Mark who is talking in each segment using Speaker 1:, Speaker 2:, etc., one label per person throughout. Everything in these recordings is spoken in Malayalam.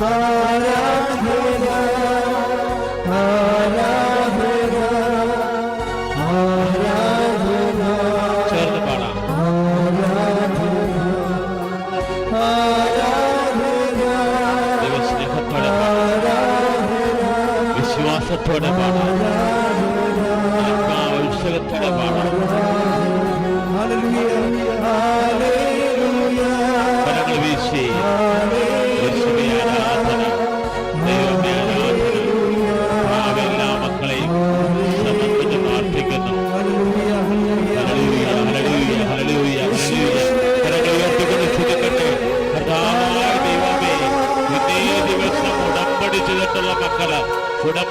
Speaker 1: para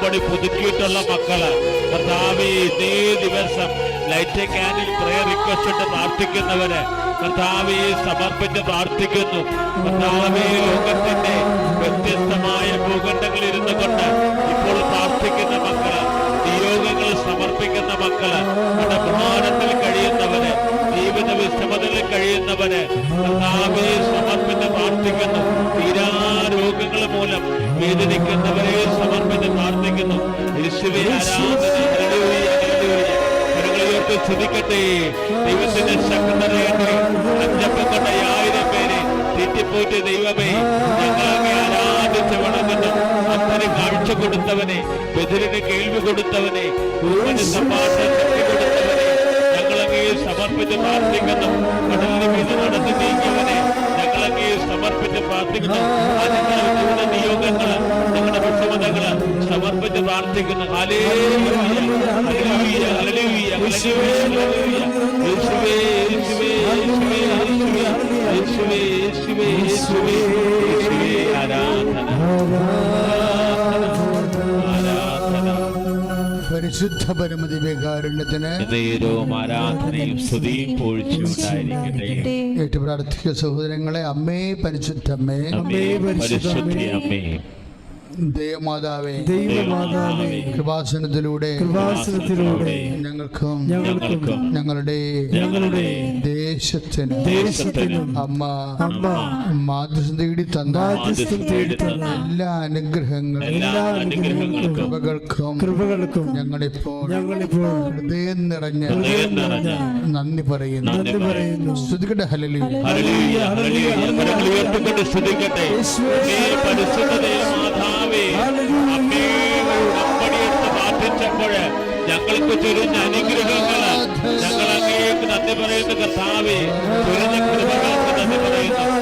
Speaker 1: ഉടമ്പടി പുതുക്കിയിട്ടുള്ള മക്കൾ. കർത്താവ് ഇതേ ദിവസം ലൈറ്റ് ക്യാനിൽ പ്രയർ റിക്വസ്റ്റ് പ്രാർത്ഥിക്കുന്നവര് കർത്താവ് സമർപ്പിച്ച് പ്രാർത്ഥിക്കുന്നു. കർത്താവ് ലോകത്തിന്റെ വ്യത്യസ്തമായ ഭൂഖണ്ഡങ്ങളിൽ ഇരുന്നു കൊണ്ട് ഇപ്പോൾ പ്രാർത്ഥിക്കുന്ന മക്കൾ നിയോഗങ്ങൾ സമർപ്പിക്കുന്ന മക്കൾ പ്രധാനത്തിൽ കഴിയുന്നവര് ജീവിത വിഷമതയിൽ കഴിയുന്നവര് കർത്താവ് സമർപ്പിച്ച് പ്രാർത്ഥിക്കുന്നു. തീരാ രോഗങ്ങൾ മൂലം വേദനിക്കുന്നവരെ സമർപ്പിച്ച് പ്രാർത്ഥിക്കുന്നു. ചുതിക്കട്ടെ. ദൈവത്തിന്റെ ശക്തതയേറെ അഞ്ചപ്പെട്ട ആയിരം പേരെ തെറ്റിപ്പോറ്റ ദൈവമേ ഞങ്ങളെ ആരാധിച്ച വണമെന്നും അത്തരം കാഴ്ച കൊടുത്തവനെ ബദിരിന് കേൾവി കൊടുത്തവനെ ഗുരുവിന് സംഭാഷണം കൊടുത്തവനെ ഞങ്ങളങ്ങേ സമർപ്പിച്ച് പ്രാർത്ഥിക്കുന്നു. കടലിന് മീത് നടത്തി നീങ്ങി. പ്രാർത്ഥിക്കുന്നു. നിങ്ങളുടെ നിയോഗങ്ങൾ നിങ്ങളുടെ വിഷമതകൾ സമർപ്പിച്ച് പ്രാർത്ഥിക്കുന്നു. ആരാധന.
Speaker 2: പരിശുദ്ധ പരമതി
Speaker 1: നേരവും ആരാധനയും സ്തുതിയും പൊഴിച്ചുണ്ടായിരിക്കട്ടെ
Speaker 2: ഏറ്റു പ്രാർത്ഥിക്കുക സഹോദരങ്ങളെ അമ്മേ പരിശുദ്ധ
Speaker 1: അമ്മേ പരിശുദ്ധ അമ്മേ.
Speaker 2: ദേവമാതാവേ
Speaker 3: ദൈവമാതാവേ.
Speaker 2: കൃപാസനത്തിലൂടെ
Speaker 3: കൃപാസനത്തിലൂടെ
Speaker 2: ഞങ്ങൾക്കും
Speaker 3: ഞങ്ങൾക്കും
Speaker 2: ഞങ്ങളുടെ
Speaker 3: ഞങ്ങളുടെ
Speaker 2: ദേശത്തിന്
Speaker 3: ദേശത്തിനും
Speaker 2: അമ്മ
Speaker 3: അമ്മ
Speaker 2: മാധ്യസ്ഥം തേടി തന്ന
Speaker 3: ബാധ്യസ്ഥം തേടി തന്ന
Speaker 2: എല്ലാ അനുഗ്രഹങ്ങളും
Speaker 1: എല്ലാ അനുഗ്രഹങ്ങൾക്കും
Speaker 2: കൃപകൾക്കും
Speaker 3: കൃപകൾക്കും
Speaker 2: ഞങ്ങളിപ്പോൾ
Speaker 3: ഞങ്ങളിപ്പോൾ
Speaker 2: ഹൃദയം നിറഞ്ഞ
Speaker 1: ഹൃദയം നിറഞ്ഞ
Speaker 2: നന്ദി പറയുന്നു.
Speaker 1: നന്ദി പറയുന്നു.
Speaker 2: സ്തുതിക്കട്ടെ
Speaker 1: ഹല്ലേലൂയ. ഹല്ലേലൂയ കരങ്ങൾ ഉയർത്തിക്കൊണ്ട് സ്തുതിക്കട്ടെ. അമ്മേ പരിശുദ്ധ ദൈവമാതാവേ അമ്മേ ഉടമ്പടിയെടുത്ത് പ്രാർത്ഥിച്ചപ്പോൾ ഞങ്ങൾക്ക് ചൊരിഞ്ഞ അനുഗ്രഹങ്ങൾ ഞങ്ങൾ അങ്ങേക്ക് നന്ദി പറയുന്നു കർത്താവേ ചൊരിഞ്ഞ കൃപകൾക്ക് നന്ദി പറയുന്നു.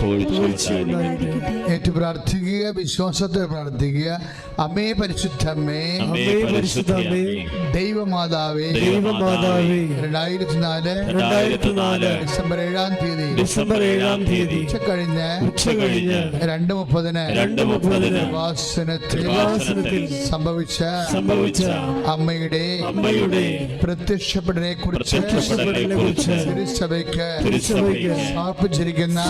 Speaker 1: പൊഴിച്ചുണ്ടായിരിക്കട്ടെ
Speaker 2: ഏറ്റു പ്രാർത്ഥിക്കുക വിശ്വാസത്തെ പ്രാർത്ഥിക്കുക. അമ്മേ പരിശുദ്ധമ്മേ
Speaker 1: അമ്മേ പരിശുദ്ധ അമ്മേ
Speaker 2: ദൈവമാതാവേ
Speaker 3: ദൈവമാതാവേ
Speaker 2: രണ്ടായിരത്തി നാല്
Speaker 1: രണ്ടായിരത്തി നാല്
Speaker 2: ഡിസംബർ ഏഴാം തീയതി
Speaker 1: ഡിസംബർ ഏഴാം തീയതി
Speaker 2: ഉച്ചക്കഴിഞ്ഞ്
Speaker 1: ഉച്ച കഴിഞ്ഞ്
Speaker 2: രണ്ട് മുപ്പതിന്
Speaker 1: രണ്ട് മുപ്പതിന്
Speaker 2: വാസനത്തിൽ
Speaker 1: വാസനത്തിൽ
Speaker 2: സംഭവിച്ച
Speaker 1: സംഭവിച്ച
Speaker 2: അമ്മയുടെ
Speaker 1: അമ്മയുടെ
Speaker 2: പ്രത്യക്ഷപ്പെടനെ കുറിച്ച് തിരുസഭയ്ക്ക്
Speaker 1: തിരുസഭയ്ക്ക്
Speaker 2: സമർപ്പിച്ചിരിക്കുന്ന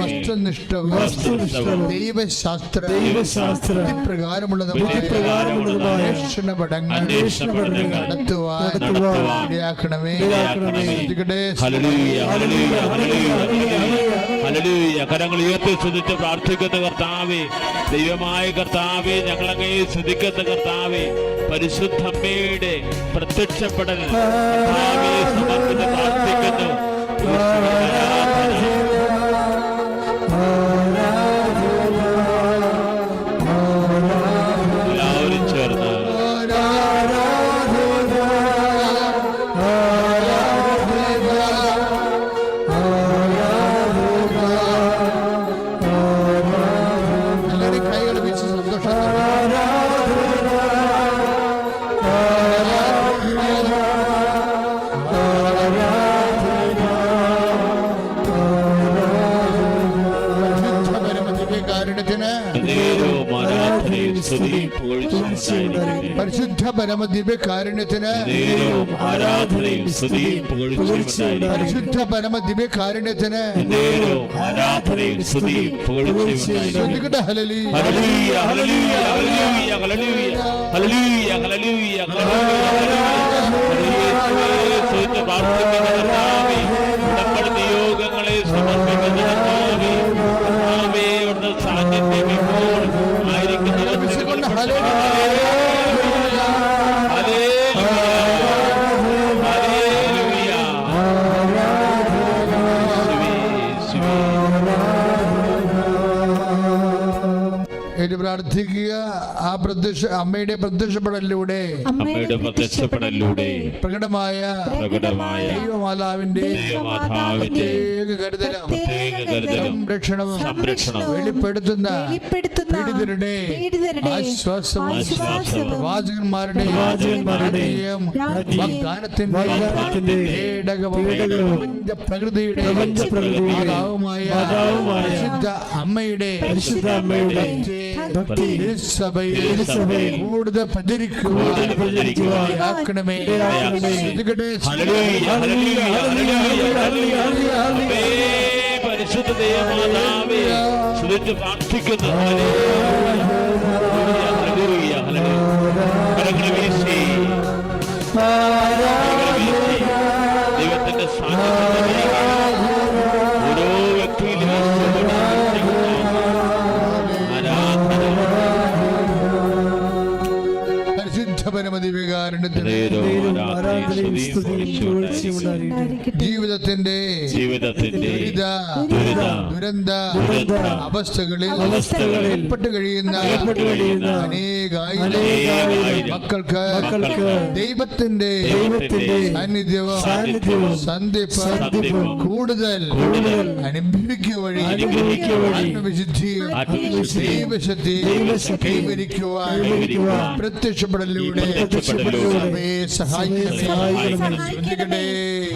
Speaker 1: വസ്തുനിഷ്ഠ
Speaker 2: ദൈവശാസ്ത്ര
Speaker 3: ദൈവശാസ്ത്ര
Speaker 1: പ്രകാരമുള്ള അന്വേഷണപടങ്ങൾ
Speaker 2: നടത്തുവാൻ
Speaker 1: കരങ്ങൾ ഉയർത്തി ശ്രദ്ധിച്ച് പ്രാർത്ഥിക്കുന്ന കർത്താവേ. ദൈവമായ കർത്താവേ ഞങ്ങളങ്ങയെ ശ്രദ്ധിക്കുന്ന കർത്താവേ. പരിശുദ്ധമ്മയുടെ പ്രത്യക്ഷപ്പെടൽ സമർപ്പിച്ച് പ്രാർത്ഥിക്കുന്നു. ഹല്ലേലൂയ, ഹല്ലേലൂയ, ഹല്ലേലൂയ, ഹല്ലേലൂയ, പരിശുദ്ധ ഹല്ലേലൂയ. സ്തുതിച്ച് പ്രാർത്ഥിക്കുന്ന
Speaker 2: പ്രാർത്ഥിക്കുക. ആ പ്രത്യക്ഷ അമ്മയുടെ പ്രത്യക്ഷപ്പെടലിലൂടെ
Speaker 1: അമ്മയുടെ പ്രത്യക്ഷപ്പെടലിലൂടെ
Speaker 2: പ്രകടമായ
Speaker 1: പ്രകടമായ
Speaker 2: ദൈവമാതാവിന്റെ പ്രത്യേക കരുതലും സംരക്ഷണവും
Speaker 1: സംരക്ഷണവും
Speaker 2: വെളിപ്പെടുത്തുന്ന പീഡിതരുടെ ആശ്വാസവും പ്രവാചകന്മാരുടെ വാഗ്ദാനത്തിന്റെ പ്രകൃതിയുടെ
Speaker 3: പ്രകൃതിയുടെ
Speaker 2: അമ്മയുടെ
Speaker 3: പരിശുദ്ധ അമ്മയുടെ
Speaker 2: കൂടുതൽ
Speaker 1: പരിശുദ്ധ ദൈവമാതാവേ, സ്തുതിച്ച് പ്രാർത്ഥിക്കുന്നു.
Speaker 2: ദുരന്ത അവസ്ഥകളിൽ ഏർപ്പെട്ട് കഴിയുന്ന അനേകായിരം മക്കൾക്ക് ദൈവത്തിന്റെ സാന്നിധ്യവും സന്ധിപ്പും കൂടുതൽ അനുഭവിക്കുക വഴി ആത്മവിശുദ്ധിയും ദൈവശക്തി കൈവരിക്കുവാൻ പ്രത്യക്ഷപ്പെടലിലൂടെ സഭയെ സഹായിക്കണമേ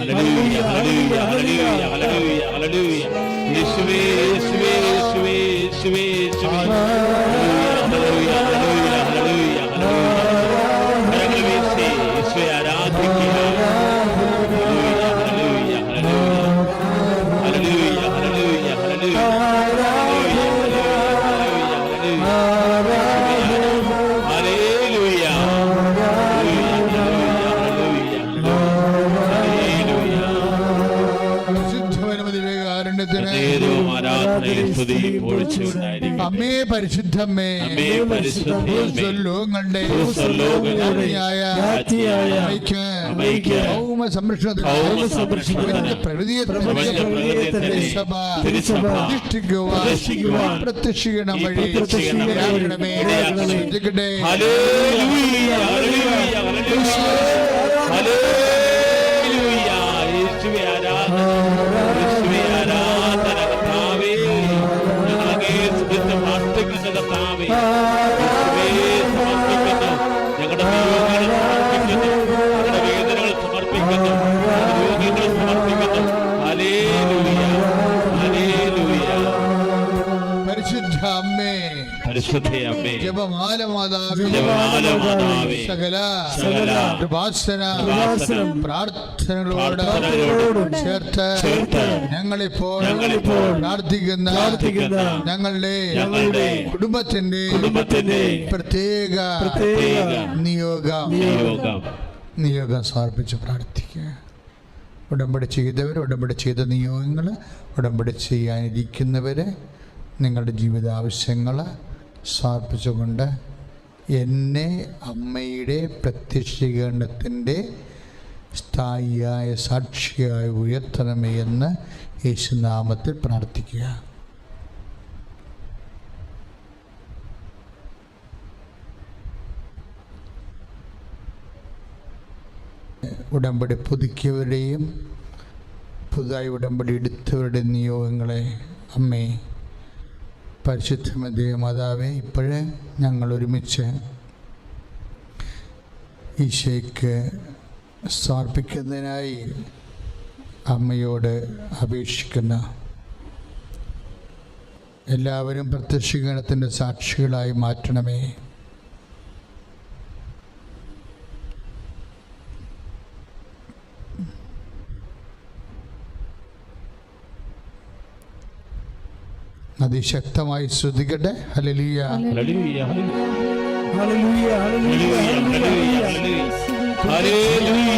Speaker 3: hallelujah,
Speaker 2: ശ്രദ്ധിക്കട്ടെ
Speaker 1: ഹല്ലേലൂയ, ഹല്ലേലൂയ, ഹല്ലേലൂയ, ഹല്ലേലൂയ. യേശുവേ,
Speaker 2: പരിശുദ്ധമ്മേ ലോകങ്ങളുടെ ഭൗമ സംരക്ഷണത്തിന് പ്രകൃതിയെ പ്രതിഷ്ഠിക്കുവാൻ
Speaker 1: ഈ
Speaker 2: വഴി. ശ്രദ്ധിക്കട്ടെ
Speaker 1: ഹല്ലേലൂയ,
Speaker 2: പരിശുദ്ധ അമ്മേ. ജപമാല മാതാവേ
Speaker 1: ജപമാല മാതാവേ,
Speaker 2: സകല
Speaker 1: സകല
Speaker 2: കൃപാസന പ്രാർത്ഥനകളോട് ചേർത്ത് ഞങ്ങളിപ്പോൾ
Speaker 1: ഞങ്ങളിപ്പോൾ
Speaker 2: പ്രാർത്ഥിക്കുന്ന
Speaker 3: പ്രാർത്ഥിക്കുന്ന
Speaker 2: ഞങ്ങളുടെ
Speaker 1: ഞങ്ങളുടെ
Speaker 2: കുടുംബത്തിന്റെ
Speaker 1: കുടുംബത്തിന്റെ
Speaker 2: പ്രത്യേക
Speaker 3: പ്രത്യേക
Speaker 2: നിയോഗം.
Speaker 1: നിയോഗം.
Speaker 2: നിയോഗം സമർപ്പിച്ച് പ്രാർത്ഥിക്കുക. ഉടമ്പടി ചെയ്തവർ ഉടമ്പടി ചെയ്ത നിയോഗങ്ങൾ ഉടമ്പടി ചെയ്യാനിരിക്കുന്നവർ നിങ്ങളുടെ ജീവിത ആവശ്യങ്ങൾ സമർപ്പിച്ചുകൊണ്ട് എന്നെ അമ്മയുടെ പ്രത്യക്ഷീകരണത്തിന്റെ സ്ഥായിയായ സാക്ഷിയായി ഉയർത്തണമേ എന്ന് യേശുനാമത്തിൽ പ്രാർത്ഥിക്കുക. ഉടമ്പടി പുതുക്കിയവരുടെയും പുതുതായി ഉടമ്പടി എടുത്തവരുടെ നിയോഗങ്ങളെ അമ്മേ പരിശുദ്ധമതേ മാതാവേ ഇപ്പോഴേ ഞങ്ങൾ ഒരുമിച്ച് ഈശോയ്ക്ക് സമർപ്പിക്കുന്നതിനായി അമ്മയോട് അപേക്ഷിക്കുന്ന എല്ലാവരും പ്രത്യക്ഷീകരണത്തിന്റെ സാക്ഷികളായി മാറ്റണമേ. അതിശക്തമായി ശ്രദ്ധിക്കട്ടെ ഹലലിയ
Speaker 3: ഹല്ലേലൂയ
Speaker 1: ഹല്ലേലൂയ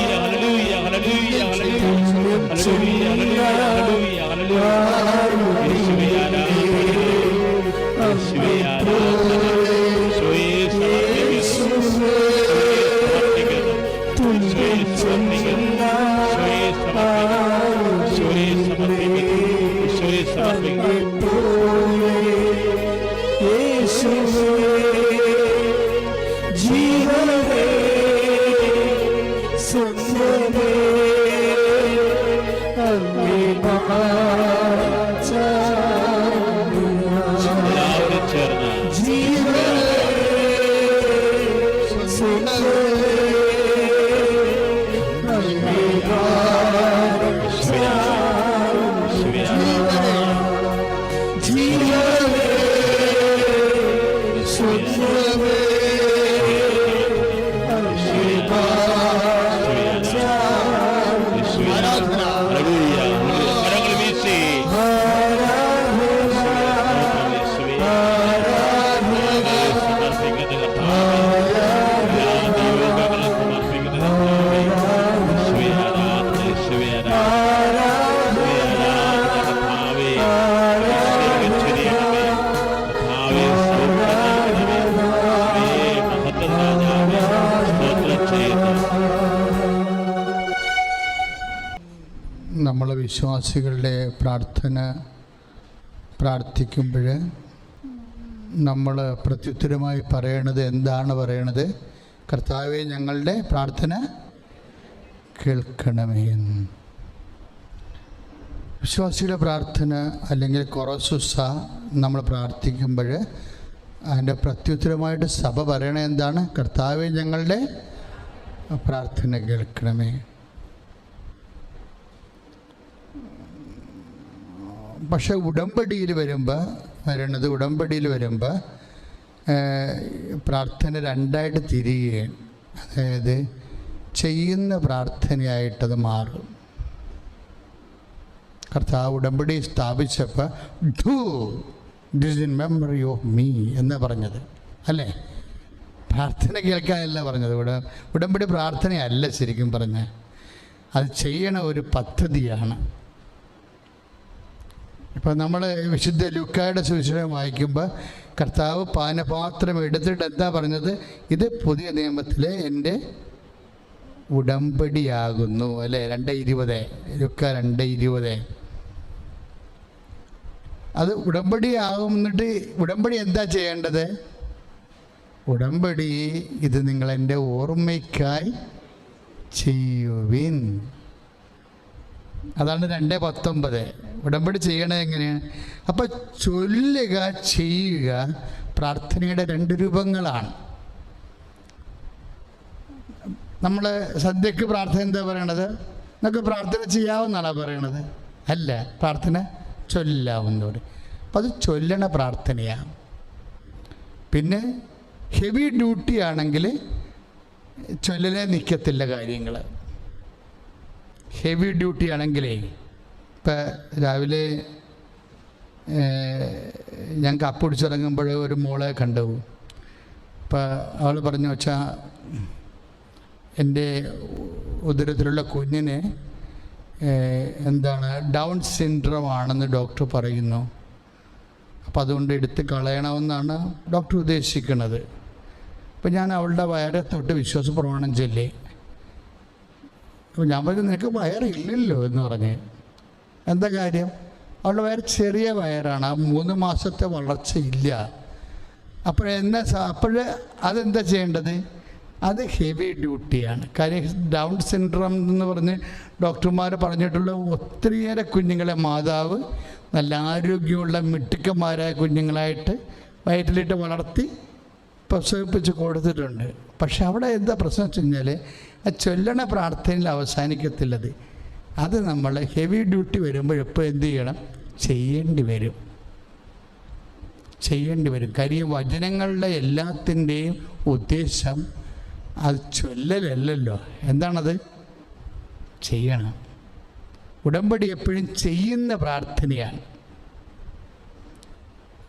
Speaker 1: ജീവനേ സ്വന്തമേ അങ്ങേ
Speaker 2: വിശ്വാസികളുടെ പ്രാർത്ഥന പ്രാർത്ഥിക്കുമ്പോൾ നമ്മൾ പ്രത്യുത്തരമായി പറയണത് എന്താണ് പറയണത്? കർത്താവെ ഞങ്ങളുടെ പ്രാർത്ഥന കേൾക്കണമേ വിശ്വാസിയുടെ പ്രാർത്ഥന അല്ലെങ്കിൽ കൊറസുസ നമ്മൾ പ്രാർത്ഥിക്കുമ്പോൾ അതിന്റെ പ്രത്യുത്തരമായിട്ട് സഭ പറയണത് എന്താണ്? കർത്താവെ ഞങ്ങളുടെ പ്രാർത്ഥന കേൾക്കണമേ. പക്ഷെ ഉടമ്പടിയിൽ വരുമ്പോൾ വരണത് ഉടമ്പടിയിൽ വരുമ്പോൾ പ്രാർത്ഥന രണ്ടായിട്ട് തിരിയുകയാണ്. അതായത് ചെയ്യുന്ന പ്രാർത്ഥനയായിട്ടത് മാറും. കർത്താവ് ഉടമ്പടി സ്ഥാപിച്ചപ്പോൾ do this in memory of me എന്ന് പറഞ്ഞത്. അല്ലേ? പ്രാർത്ഥന കേൾക്കാനല്ല പറഞ്ഞത്. ഉട ഉടമ്പടി പ്രാർത്ഥനയല്ല ശരിക്കും പറഞ്ഞ. അത് ചെയ്യണ ഒരു പദ്ധതിയാണ്. ഇപ്പം നമ്മൾ വിശുദ്ധ ലുക്കായുടെ സുവിശേഷം വായിക്കുമ്പോൾ കർത്താവ് പാനപാത്രം എടുത്തിട്ട് എന്താ പറഞ്ഞത്? ഇത് പുതിയ നിയമത്തിലെ എന്റെ ഉടമ്പടിയാകുന്നു അല്ലേ? രണ്ട് ഇരുപത്. ലുക്ക രണ്ട് ഇരുപത്. അത് ഉടമ്പടിയാകും എന്നിട്ട് ഉടമ്പടി എന്താ ചെയ്യേണ്ടത്? ഉടമ്പടി ഇത് നിങ്ങളെന്റെ ഓർമ്മയ്ക്കായി ചെയ്യുവിൻ. അതാണ് രണ്ട് പത്തൊമ്പത്. ഉടമ്പടി ചെയ്യണത് എങ്ങനെയാണ് അപ്പം ചൊല്ലുക ചെയ്യുക പ്രാർത്ഥനയുടെ രണ്ട് രൂപങ്ങളാണ്. നമ്മൾ സദ്യക്ക് പ്രാർത്ഥന എന്താ പറയണത്? നമുക്ക് പ്രാർത്ഥന ചെയ്യാവുന്നാണോ പറയണത്? അല്ല പ്രാർത്ഥന ചൊല്ലാവുന്നതോടെ അപ്പം അത് ചൊല്ലണ പ്രാർത്ഥനയാണ് പിന്നെ ഹെവി ഡ്യൂട്ടി ആണെങ്കിൽ ചൊല്ലലേ നിൽക്കത്തില്ല കാര്യങ്ങൾ ഹെവി ഡ്യൂട്ടി ആണെങ്കിലേ ഇപ്പം രാവിലെ ഞാൻ കപ്പ് പിടിച്ചിറങ്ങുമ്പോൾ ഒരു മോളെ കണ്ടു. അപ്പം അവൾ പറഞ്ഞു വെച്ചാൽ എന്റെ ഉദരത്തിലുള്ള കുഞ്ഞിന് എന്താണ് ഡൗൺ സിൻഡ്രോം ആണെന്ന് ഡോക്ടർ പറയുന്നു. അപ്പോൾ അതുകൊണ്ട് എടുത്ത് കളയണമെന്നാണ് ഡോക്ടർ ഉദ്ദേശിക്കുന്നത്. അപ്പം ഞാൻ അവളുടെ വയറെ തൊട്ട് വിശ്വാസ പ്രമാണം ചൊല്ലി. അപ്പോൾ ഞാൻ പറഞ്ഞു നിനക്ക് വയറില്ലല്ലോ എന്ന് പറഞ്ഞ്. എന്താ കാര്യം? അവളുടെ വയർ ചെറിയ വയറാണ് ആ മൂന്ന് മാസത്തെ വളർച്ചയില്ല അപ്പോഴെന്നാ അപ്പോൾ അതെന്താ ചെയ്യേണ്ടത്? അത് ഹെവി ഡ്യൂട്ടിയാണ് കാര്യം ഡൗൺ സിൻഡ്രം എന്ന് പറഞ്ഞ് ഡോക്ടർമാർ പറഞ്ഞിട്ടുള്ള ഒത്തിരിയേറെ കുഞ്ഞുങ്ങളെ മാതാവ് നല്ല ആരോഗ്യമുള്ള മിടുക്കന്മാരായ കുഞ്ഞുങ്ങളായിട്ട് വയറ്റിലിട്ട് വളർത്തി പ്രസവിപ്പിച്ച് കൊടുത്തിട്ടുണ്ട്. പക്ഷെ അവിടെ എന്താ പ്രശ്നം വെച്ച് കഴിഞ്ഞാൽ ആ ചൊല്ലണ പ്രാർത്ഥനയിൽ അവസാനിക്കത്തില്ലത്. അത് നമ്മൾ ഹെവി ഡ്യൂട്ടി വരുമ്പോൾ എപ്പോൾ എന്ത് ചെയ്യണം? ചെയ്യേണ്ടി വരും. ചെയ്യേണ്ടി വരും. കാര്യം വചനങ്ങളുടെ എല്ലാത്തിന്റെയും ഉദ്ദേശം അത് ചൊല്ലലല്ലല്ലോ. എന്താണത്? ചെയ്യണം. ഉടമ്പടി എപ്പോഴും ചെയ്യുന്ന പ്രാർത്ഥനയാണ്.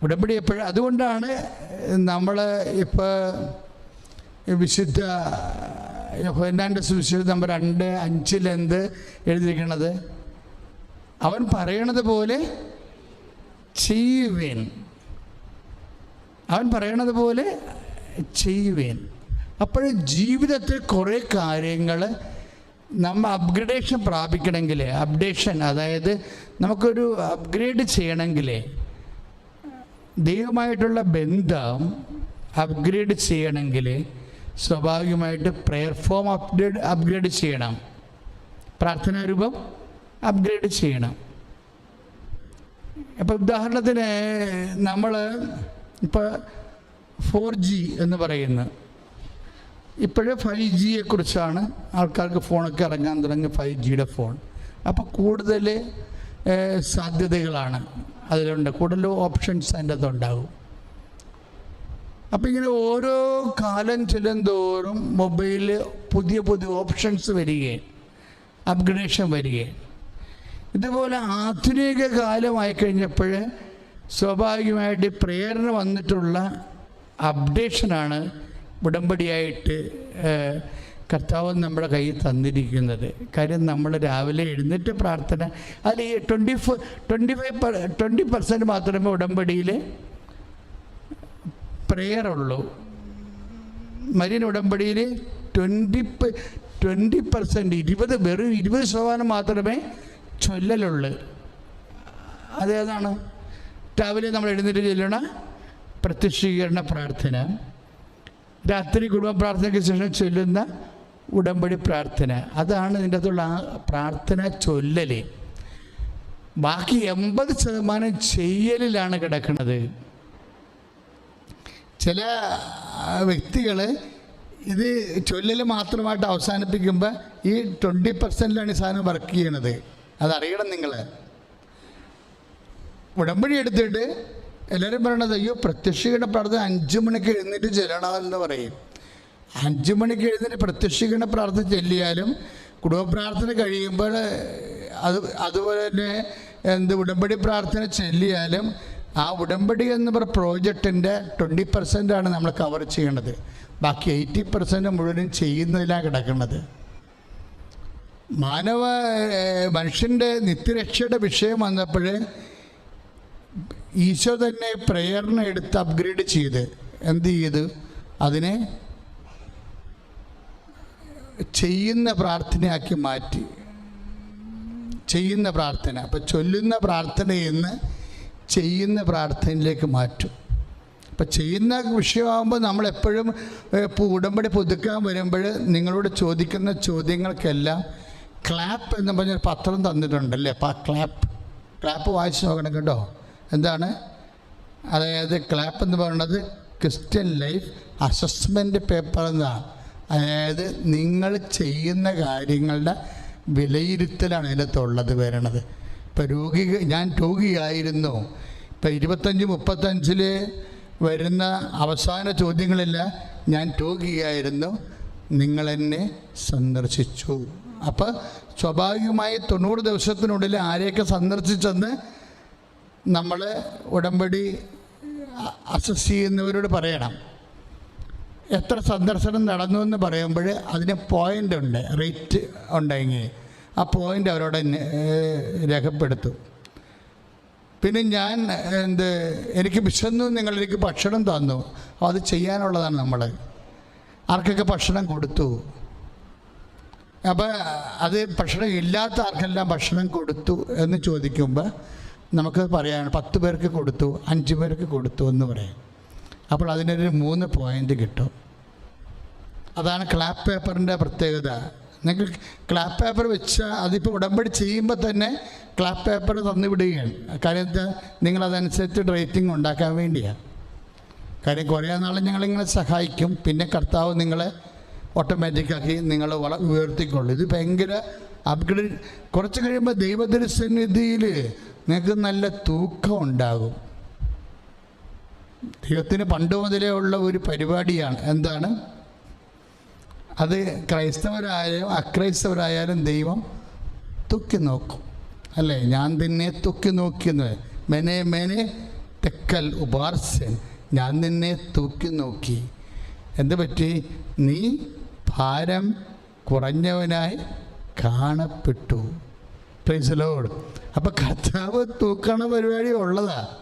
Speaker 2: ഉടമ്പടി എപ്പോഴും അതുകൊണ്ടാണ് നമ്മൾ ഇപ്പോൾ വിശുദ്ധ യോഹന്നാന്റെ സുവിശേഷം നമ്പർ രണ്ട് അഞ്ചിലെന്ത് എഴുതിയിരിക്കണത്? അവൻ പറയണത് പോലെ ചെയ്യുവേൻ. അവൻ പറയണത് പോലെ ചെയ്യുവേൻ. അപ്പോൾ ജീവിതത്തിൽ കുറേ കാര്യങ്ങൾ നമ്മൾ അപ്ഗ്രഡേഷൻ പ്രാപിക്കണമെങ്കിൽ അപ്ഡേഷൻ അതായത് നമുക്കൊരു അപ്ഗ്രേഡ് ചെയ്യണമെങ്കിൽ ദൈവമായിട്ടുള്ള ബന്ധം അപ്ഗ്രേഡ് ചെയ്യണമെങ്കിൽ സ്വാഭാവികമായിട്ട് പ്രെയർ ഫോം അപ്ഗ്രേഡ് അപ്ഗ്രേഡ് ചെയ്യണം. പ്രാർത്ഥനാ രൂപം അപ്ഗ്രേഡ് ചെയ്യണം. അപ്പോൾ ഉദാഹരണത്തിന് നമ്മൾ ഇപ്പോൾ ഫോർ ജി എന്ന് പറയുന്നു ഇപ്പോഴേ ഫൈവ് ജിയെ കുറിച്ചാണ് ആൾക്കാർക്ക് ഫോണൊക്കെ ഇറങ്ങാൻ തുടങ്ങി ഫൈവ് ജിയുടെ ഫോൺ. അപ്പോൾ കൂടുതൽ സാധ്യതകളാണ്. അതിലുണ്ട്. കൂടുതൽ ഓപ്ഷൻസ് അതിന്റെ അകത്തുണ്ടാകും അപ്പം ഇങ്ങനെ ഓരോ കാലം ചെല്ലുന്തോറും മൊബൈലിൽ പുതിയ പുതിയ ഓപ്ഷൻസ് വരികയും അപ്ഗ്രഡേഷൻ വരികയും. ഇതുപോലെ ആധുനിക കാലമായി കഴിഞ്ഞപ്പോൾ സ്വാഭാവികമായിട്ട് പ്രേരണ വന്നിട്ടുള്ള അപ്ഡേഷനാണ് ഉടമ്പടിയായിട്ട് കർത്താവ് നമ്മുടെ കയ്യിൽ തന്നിരിക്കുന്നത്. കാര്യം നമ്മൾ രാവിലെ എഴുന്നേറ്റ് പ്രാർത്ഥന അതിൽ twenty four twenty five twenty percent മാത്രമേ ഉടമ്പടിയിൽ പ്രെയർ ഉള്ളൂ. മരിയൻ ഉടമ്പടിയിൽ ട്വന്റി ട്വന്റി പെർസെന്റ് ഇരുപത് വെറും ഇരുപത് ശതമാനം മാത്രമേ ചൊല്ലലുള്ളൂ. അതേതാണ് രാവിലെ നമ്മൾ എഴുന്നേറ്റ് ചെല്ലണ പ്രത്യക്ഷീകരണ പ്രാർത്ഥന. രാത്രി കുടുംബ പ്രാർത്ഥനയ്ക്ക് ശേഷം ചൊല്ലുന്ന ഉടമ്പടി പ്രാർത്ഥന. അതാണ് ഇതിന്റെ അകത്തുള്ള പ്രാർത്ഥന ചൊല്ലൽ ബാക്കി എൺപത് ശതമാനം ചെയ്യലിലാണ് കിടക്കുന്നത്. ചില വ്യക്തികൾ ഇത് ചൊല്ലൽ മാത്രമായിട്ട് അവസാനിപ്പിക്കുമ്പോൾ ഈ ട്വന്റി പെർസെന്റിലാണ് ഈ സാധനം വർക്ക് ചെയ്യണത്. അതറിയണം നിങ്ങൾ ഉടമ്പടി എടുത്തിട്ട് എല്ലാവരും പറയണത് അയ്യോ പ്രത്യക്ഷീകരണ പ്രാർത്ഥന അഞ്ച് മണിക്ക് എഴുന്നേറ്റ് ചെല്ലണമെന്ന് പറയും. അഞ്ച് മണിക്ക് എഴുന്നേറ്റ് പ്രത്യക്ഷീകരണ പ്രാർത്ഥന ചെല്ലിയാലും കുടുംബ പ്രാർത്ഥന കഴിയുമ്പോൾ അത് അതുപോലെ തന്നെ എന്ത് ഉടമ്പടി പ്രാർത്ഥന ചെല്ലിയാലും ആ ഉടമ്പടി എന്ന് പറയുന്ന പ്രോജക്റ്റിന്റെ ട്വന്റി പെർസെന്റാണ് നമ്മൾ കവർ ചെയ്യേണ്ടത്. ബാക്കി എയ്റ്റി പെർസെന്റ് മുഴുവനും ചെയ്യുന്നതിലാണ് കിടക്കുന്നത്. മാനവ മനുഷ്യന്റെ നിത്യരക്ഷയുടെ വിഷയം വന്നപ്പോൾ ഈശോ തന്നെ പ്രേരണ എടുത്ത് അപ്ഗ്രേഡ് ചെയ്ത്. എന്ത് ചെയ്ത്? അതിനെ ചെയ്യുന്ന പ്രാർത്ഥനയാക്കി മാറ്റി. ചെയ്യുന്ന പ്രാർത്ഥന. അപ്പം ചൊല്ലുന്ന പ്രാർത്ഥനയിൽ നിന്ന് ചെയ്യുന്ന പ്രാർത്ഥനയിലേക്ക് മാറ്റും. അപ്പം ചെയ്യുന്ന വിഷയമാകുമ്പോൾ നമ്മളെപ്പോഴും ഉടമ്പടി പുതുക്കാൻ വരുമ്പോൾ നിങ്ങളോട് ചോദിക്കുന്ന ചോദ്യങ്ങൾക്കെല്ലാം ക്ലാപ്പ് എന്ന് പറഞ്ഞൊരു പത്രം തന്നിട്ടുണ്ടല്ലേ? അപ്പം ആ ക്ലാപ്പ് ക്ലാപ്പ് വായിച്ച് നോക്കണം കേട്ടോ. എന്താണ്? അതായത് ക്ലാപ്പ് എന്ന് പറയുന്നത് ക്രിസ്ത്യൻ ലൈഫ് അസസ്മെന്റ് പേപ്പർ എന്നാണ്. അതായത് നിങ്ങൾ ചെയ്യുന്ന കാര്യങ്ങളുടെ വിലയിരുത്തലാണ് അതിനകത്തുള്ളത് വരണത്. ഇപ്പം രോഗി ഞാൻ രോഗിയായിരുന്നു. ഇപ്പം ഇരുപത്തഞ്ച് മുപ്പത്തഞ്ചിൽ വരുന്ന അവസാന ചോദ്യങ്ങളില്ല. ഞാൻ രോഗിയായിരുന്നു. നിങ്ങളെന്നെ സന്ദർശിച്ചു. അപ്പോൾ സ്വാഭാവികമായി തൊണ്ണൂറ് ദിവസത്തിനുള്ളിൽ ആരെയൊക്കെ സന്ദർശിച്ചെന്ന് നമ്മൾ ഉടമ്പടി അസസ് ചെയ്യുന്നവരോട് പറയണം. എത്ര സന്ദർശനം നടന്നു എന്ന് പറയുമ്പോൾ അതിന് പോയിന്റ് ഉണ്ട് റേറ്റ് ഉണ്ടെങ്കിൽ. ആ പോയിന്റ് അവരോട് രേഖപ്പെടുത്തും. പിന്നെ ഞാൻ എന്ത് എനിക്ക് വിശന്നു നിങ്ങൾ എനിക്ക് ഭക്ഷണം തന്നു. അത് ചെയ്യാനുള്ളതാണ് നമ്മൾ ആർക്കൊക്കെ ഭക്ഷണം കൊടുത്തു? അപ്പോൾ അത് ഭക്ഷണം ഇല്ലാത്ത ആർക്കെല്ലാം ഭക്ഷണം കൊടുത്തു എന്ന് ചോദിക്കുമ്പോൾ നമുക്ക് പറയാൻ പത്ത് പേർക്ക് കൊടുത്തു അഞ്ച് പേർക്ക് കൊടുത്തു എന്ന് പറയാം. അപ്പോൾ അതിനൊരു മൂന്ന് പോയിന്റ് കിട്ടും. അതാണ് ക്ലാപ്പ് പേപ്പറിന്റെ പ്രത്യേകത. നിങ്ങൾ ക്ലാപ്പ് പേപ്പർ വെച്ച് അതിപ്പോൾ ഉടമ്പടി ചെയ്യുമ്പോൾ തന്നെ ക്ലാപ്പ് പേപ്പർ തന്നു വിടുകയാണ്. കാര്യം എന്താ? നിങ്ങളതനുസരിച്ച് റേറ്റിംഗ് ഉണ്ടാക്കാൻ വേണ്ടിയാണ് കാര്യം കുറേ നാൾ ഞങ്ങളിങ്ങനെ സഹായിക്കും. പിന്നെ കർത്താവ് നിങ്ങളെ ഓട്ടോമാറ്റിക്കാക്കി നിങ്ങൾ വള ഉയർത്തിക്കൊള്ളു. ഇത് ഭയങ്കര അപ്ഗ്രേഡ് കുറച്ച് കഴിയുമ്പോൾ ദൈവത്തിന്റെ നിങ്ങൾക്ക് നല്ല തൂക്കം ഉണ്ടാകും. ദൈവത്തിന് പണ്ട് മുതലേ ഉള്ള ഒരു പരിപാടിയാണ്. എന്താണ്? അത് ക്രൈസ്തവരായാലും അക്രൈസ്തവരായാലും ദൈവം തുക്കി നോക്കും. അല്ലേ? ഞാൻ നിന്നെ തുക്കി നോക്കിയെന്ന്. മെനെ മെനെ തെക്കൽ ഉപാർസൻ ഞാൻ നിന്നെ തൂക്കി നോക്കി. എന്ത് പറ്റി? നീ ഭാരം കുറഞ്ഞവനായി കാണപ്പെട്ടു. പ്രൈസ് ലോഡ് അപ്പം കർത്താവ് തൂക്കണ പരിപാടി ഉള്ളതാ.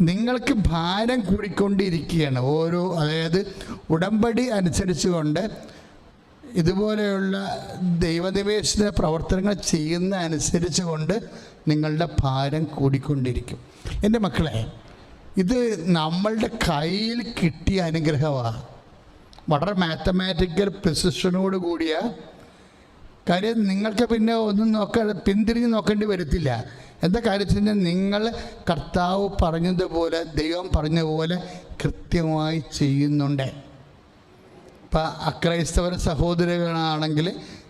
Speaker 2: നിങ്ങൾക്ക് ഭാരം കൂടിക്കൊണ്ടിരിക്കുകയാണ്. ഓരോ അതായത് ഉടമ്പടി അനുസരിച്ചുകൊണ്ട് ഇതുപോലെയുള്ള ദൈവനിവേശന പ്രവർത്തനങ്ങൾ ചെയ്യുന്ന അനുസരിച്ച് കൊണ്ട് നിങ്ങളുടെ ഭാരം കൂടിക്കൊണ്ടിരിക്കും. എന്റെ മക്കളെ ഇത് നമ്മളുടെ കയ്യിൽ കിട്ടിയ അനുഗ്രഹമാണ് വളരെ മാത്തമാറ്റിക്കൽ പ്രിസിഷനോട് കൂടിയ കാര്യം നിങ്ങൾക്ക് പിന്നെ ഒന്നും നോക്ക പിന്തിരിഞ്ഞ് നോക്കേണ്ടി വരത്തില്ല. എന്താ കാര്യത്തിൽ നിങ്ങൾ കർത്താവ് പറഞ്ഞതുപോലെ ദൈവം പറഞ്ഞ പോലെ കൃത്യമായി ചെയ്യുന്നുണ്ട്. ഇപ്പം അക്രൈസ്തവർ സഹോദരങ്ങളാണെങ്കിൽ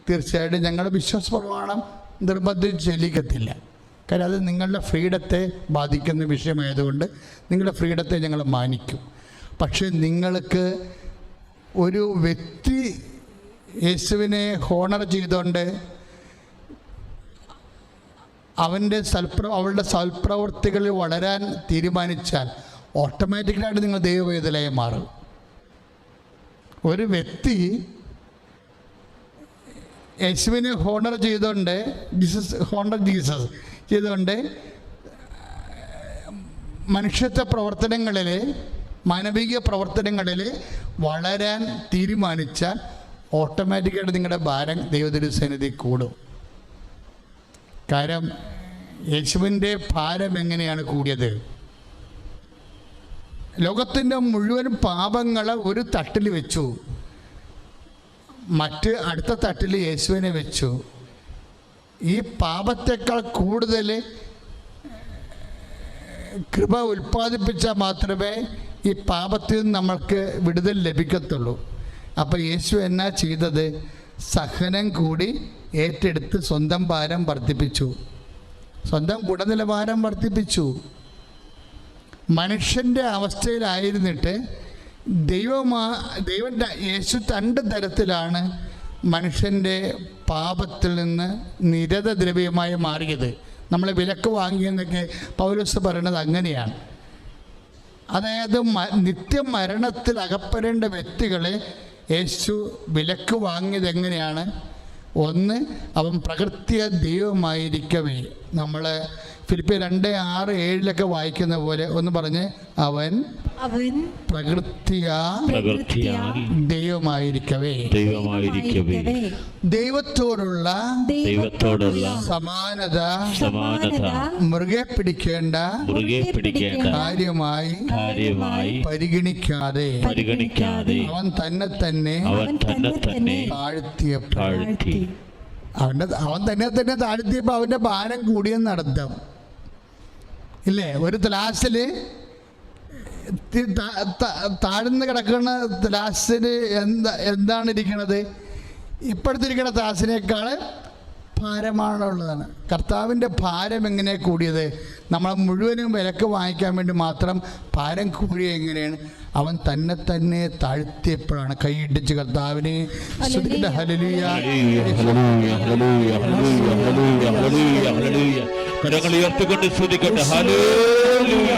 Speaker 2: തീർച്ചയായിട്ടും ഞങ്ങളുടെ വിശ്വാസ പ്രമാണം നിർബന്ധിച്ച് ചെല്ലിക്കത്തില്ല കാര്യം അത് നിങ്ങളുടെ ഫ്രീഡത്തെ ബാധിക്കുന്ന വിഷയമായതുകൊണ്ട് നിങ്ങളുടെ ഫ്രീഡത്തെ ഞങ്ങൾ മാനിക്കും. പക്ഷേ നിങ്ങൾക്ക് ഒരു വ്യക്തി യേശുവിനെ ഹോണർ ചെയ്തുകൊണ്ട് അവന്റെ സൽപ്ര അവളുടെ സൽപ്രവൃത്തികളിൽ വളരാൻ തീരുമാനിച്ചാൽ ഓട്ടോമാറ്റിക്കലായിട്ട് നിങ്ങൾ ദൈവവേദനയായി മാറും. ഒരു വ്യക്തി യേശുവിനെ ഹോണർ ചെയ്തുകൊണ്ട് ജീസസ് ഹോണർ ജീസസ് ചെയ്തുകൊണ്ട് മനുഷ്യത്വ പ്രവർത്തനങ്ങളിൽ മാനവിക പ്രവർത്തനങ്ങളിൽ വളരാൻ തീരുമാനിച്ചാൽ ഓട്ടോമാറ്റിക്കായിട്ട് നിങ്ങളുടെ ഭാരം ദൈവദുരുസന്നിധി കൂടും. കാരണം യേശുവിന്റെ ഭാരം എങ്ങനെയാണ് കൂടിയത്? ലോകത്തിന്റെ മുഴുവൻ പാപങ്ങളെ ഒരു തട്ടിൽ വെച്ചു. മറ്റ് അടുത്ത തട്ടിൽ യേശുവിനെ വെച്ചു. ഈ പാപത്തെക്കാൾ കൂടുതൽ കൃപ ഉൽപ്പാദിപ്പിച്ചാൽ മാത്രമേ ഈ പാപത്തിൽ നിന്ന് നമ്മൾക്ക് വിടുതൽ ലഭിക്കത്തുള്ളൂ. അപ്പോൾ യേശു എന്നാ ചെയ്തത്? സഹനം കൂടി ഏറ്റെടുത്ത് സ്വന്തം ഭാരം വർദ്ധിപ്പിച്ചു. സ്വന്തം ഗുണനിലവാരം വർദ്ധിപ്പിച്ചു. മനുഷ്യന്റെ അവസ്ഥയിലായിരുന്നിട്ട് ദൈവമാ ദൈവം യേശു രണ്ട് തരത്തിലാണ് മനുഷ്യന്റെ പാപത്തിൽ നിന്ന് നിരതദ്രവ്യമായി മാറിയത്. നമ്മൾ വിലക്ക് വാങ്ങിയെന്നൊക്കെ പൗലോസ് പറയണത് അങ്ങനെയാണ്. അതായത് നിത്യമരണത്തിൽ അകപ്പെടേണ്ട വ്യക്തികളെ യേശു വിലക്ക് വാങ്ങിയത് എങ്ങനെയാണ്? ഒന്ന് അവൻ പ്രകൃതിയ ദൈവമായിരിക്കവേ. നമ്മൾ ഫിലിപ്പ് രണ്ട് ആറ് ഏഴിലൊക്കെ വായിക്കുന്ന പോലെ ഒന്ന് പറഞ്ഞ് അവൻ
Speaker 4: അവൻ
Speaker 2: പ്രകൃതിയ ദൈവമായിരിക്കവേ.
Speaker 1: ദൈവമായിരിക്കവേ.
Speaker 2: ദൈവത്തോടുള്ള
Speaker 1: ദൈവത്തോടുള്ള
Speaker 2: സമാനത
Speaker 1: സമാനത
Speaker 2: മൃഗെ പിടിക്കേണ്ട
Speaker 1: മൃഗെ പിടിക്കേണ്ട
Speaker 2: കാര്യമായി
Speaker 1: കാര്യമായി
Speaker 2: പരിഗണിക്കാതെ
Speaker 1: പരിഗണിക്കാതെ
Speaker 2: അവൻ തന്നെ തന്നെ
Speaker 1: അവൻ തന്നെ തന്നെ
Speaker 2: താഴ്ത്തിയപ്പോൾ
Speaker 1: താഴ്ത്തി
Speaker 2: അവന്റെ അവൻ തന്നെ തന്നെ താഴ്ത്തിയപ്പോൾ അവന്റെ ഭാരം കൂടിയെന്ന് അർത്ഥം ഇല്ലേ? ഒരു ത്ലാസിൽ താഴ്ന്ന് കിടക്കുന്ന ത്ലാസിൽ എന്താ എന്താണ് ഇരിക്കണത്? ഇപ്പോഴത്തിരിക്കുന്ന ത്ലാസിനേക്കാൾ ഭാരമാണുള്ളതാണ്. കർത്താവിന്റെ ഭാരം എങ്ങനെ കൂടിയത്? നമ്മളെ മുഴുവനും വിലക്ക് വാങ്ങിക്കാൻ വേണ്ടി മാത്രം ഭാരം കൂടിയ എങ്ങനെയാണ്? അവൻ തന്നെ തന്നെ താഴ്ത്തിയപ്പോഴാണ് കൈയിടിച്ച് കർത്താവിനെ സ്തുതിക്കട്ടെ. Hallelujah.
Speaker 1: Hallelujah, hallelujah, hallelujah, hallelujah, hallelujah, hallelujah. കരങ്ങൾ ഉയർത്തിക്കൊണ്ട് സ്തുതിക്കട്ടെ ഹല്ലേലൂയ.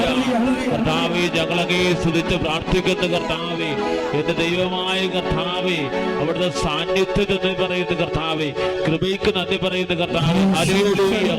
Speaker 1: കർത്താവേ ഞങ്ങളങ്ങേ സ്തുതിച്ച് പ്രാർത്ഥിക്കുന്ന കർത്താവേ എന്റെ ദൈവമായ കർത്താവേ അവിടുത്തെ സാന്നിധ്യത്തിൽ എന്ന് പറയുന്ന കർത്താവേ കൃപയ്ക്ക് നന്ദി പറയുന്ന കർത്താവേ ഹല്ലേലൂയ,